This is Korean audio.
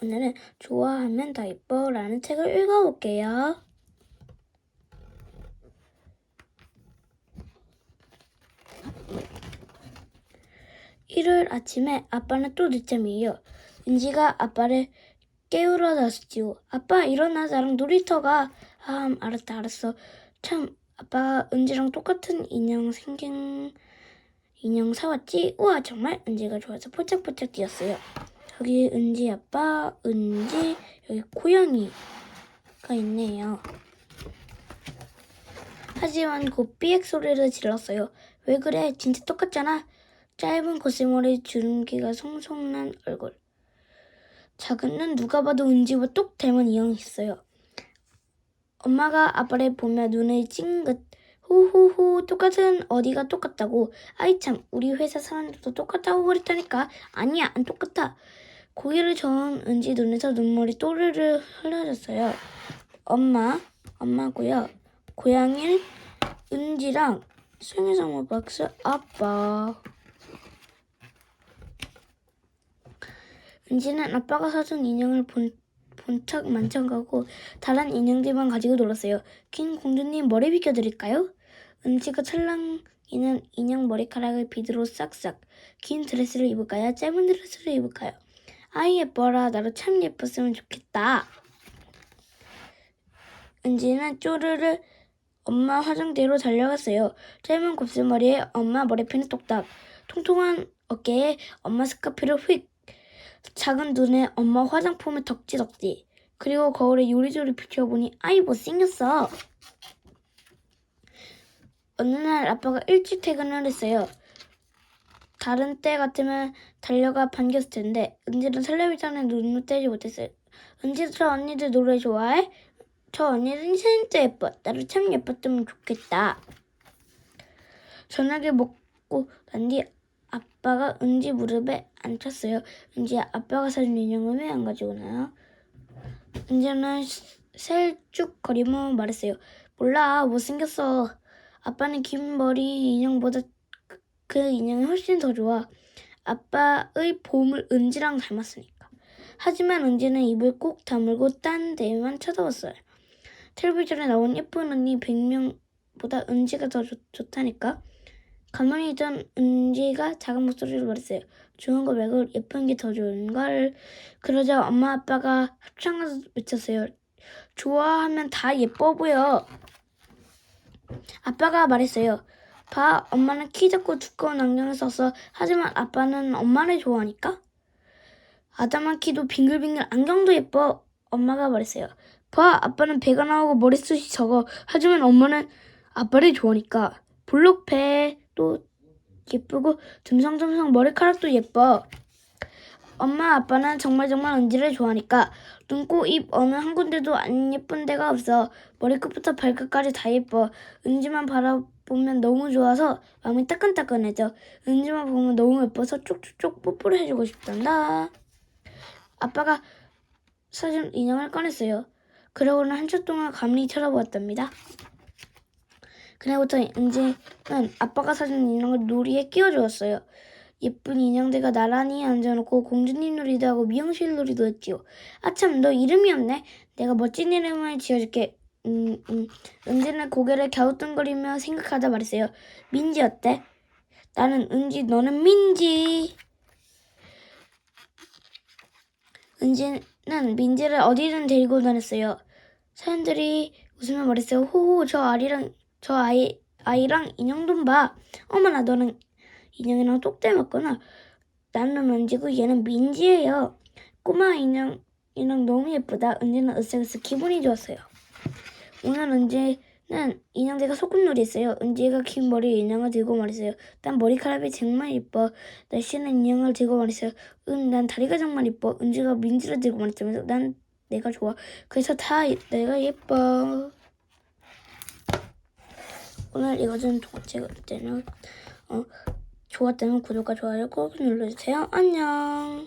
오늘은 좋아하면 다 예뻐 라는 책을 읽어볼게요. 일요일 아침에 아빠는 또 늦잠이에요. 은지가 아빠를 깨우러 났지요. 아빠 일어나 나랑 놀이터 가. 아 음, 알았다 알았어. 참 아빠가 은지랑 똑같은 인형 생긴 인형 사왔지? 우와 정말 은지가 좋아서 포짝포짝 뛰었어요. 여기 은지 아빠, 은지, 여기 고양이가 있네요. 하지만 곧 삐액 소리를 질렀어요. 왜 그래? 진짜 똑같잖아. 짧은 거슬머리 주름기가 송송난 얼굴. 작은 눈 누가 봐도 은지와 똑 닮은 인형이 있어요. 엄마가 아빠를 보며 눈을 찡긋 호호호 똑같은 어디가 똑같다고 아이 참 우리 회사 사람들도 똑같다고 그랬다니까 아니야 안 똑같아 고개를 저은 은지 눈에서 눈물이 또르르 흘러졌어요 엄마 엄마고요 고양이 은지랑 생일 선물 박스 아빠 은지는 아빠가 사준 인형을 본, 본척 만척하고 다른 인형들만 가지고 놀았어요. 긴 공주님 머리 비켜드릴까요? 은지가 찰랑이는 인형 머리카락을 비드로 싹싹. 긴 드레스를 입을까요? 짧은 드레스를 입을까요? 아이 예뻐라. 나도 참 예뻤으면 좋겠다. 은지는 쪼르르 엄마 화장대로 달려갔어요. 짧은 곱슬머리에 엄마 머리핀을 똑딱. 통통한 어깨에 엄마 스카프를 휙. 작은 눈에 엄마 화장품을 덕지덕지. 그리고 거울에 요리조리 비춰보니 아이 못생겼어. 어느 날 아빠가 일찍 퇴근을 했어요. 다른 때 같으면 달려가 반겼을 텐데 은지는 텔레비전에 눈을 떼지 못했어요. 은지도 저 언니들 노래 좋아해? 저 언니는 진짜 예뻐. 나도 참 예뻤으면 좋겠다. 저녁에 먹고 난 뒤 아빠가 은지 무릎에 앉혔어요. 은지 아빠가 사준 인형을 왜 안 가지고 나요? 은지는 셀쭉거리며 말했어요. 몰라 못생겼어. 아빠는 긴 머리 인형보다 그- 그 인형이 훨씬 더 좋아. 아빠의 보물 은지랑 닮았으니까. 하지만 은지는 입을 꼭 다물고 딴 데만 쳐다봤어요. 텔레비전에 나온 예쁜 언니 100명보다 은지가 더 좋, 좋다니까. 가만히 있던 은지가 작은 목소리로 말했어요. 좋은 거 말고 예쁜 게 더 좋은 걸. 그러자 엄마 아빠가 합창해서 외쳤어요. 좋아하면 다 예뻐 보여. 아빠가 말했어요. 봐, 엄마는 키 작고 두꺼운 안경을 써서 하지만 아빠는 엄마를 좋아하니까. 아담한 키도 빙글빙글 안경도 예뻐. 엄마가 말했어요. 봐, 아빠는 배가 나오고 머리숱이 적어. 하지만 엄마는 아빠를 좋아하니까. 볼록배도 예쁘고 듬성듬성 머리카락도 예뻐. 엄마 아빠는 정말 정말 은지를 좋아하니까 눈, 코, 입 어느 한 군데도 안 예쁜 데가 없어. 머리끝부터 발끝까지 다 예뻐. 은지만 바라 보면 너무 좋아서 마음이 따끈따끈해져. 은지만 보면 너무 예뻐서 쪽쪽쪽 뽀뽀를 해주고 싶단다. 아빠가 사준 인형을 꺼냈어요. 그러고는 한참 동안 감리 쳐다보았답니다. 그날부터 은지는 아빠가 사준 인형을 놀이에 끼워주었어요. 예쁜 인형들과 나란히 앉아놓고 공주님 놀이도 하고 미용실 놀이도 했지요. 아참 너 이름이 없네. 내가 멋진 이름을 지어줄게. 음, 음. 은지는 고개를 갸우뚱거리며 생각하다 말했어요. 민지 어때? 나는 은지, 너는 민지. 은지는 민지를 어디든 데리고 다녔어요. 사람들이 웃으며 말했어요. 호호, 저 아이랑 저 아이 아이랑 인형 좀 봐. 어머나, 너는 인형이랑 똑 닮았구나. 나는 은지고 얘는 민지예요. 꼬마 인형이랑 너무 예쁘다. 은지는 으쓱으쓱 기분이 좋았어요. 오늘 은지는 인형들과 소꿉놀이 했어요. 은지가 긴 머리 인형을 들고 말했어요. 난 머리카락이 정말 예뻐. 날씬한 인형을 들고 말했어요. 응, 난 다리가 정말 예뻐. 은지가 민지를 들고 말했다면서 난 내가 좋아. 그래서 다 내가 예뻐. 오늘 읽어준 동화책을 어, 좋았다면 구독과 좋아요 꼭 눌러주세요. 안녕.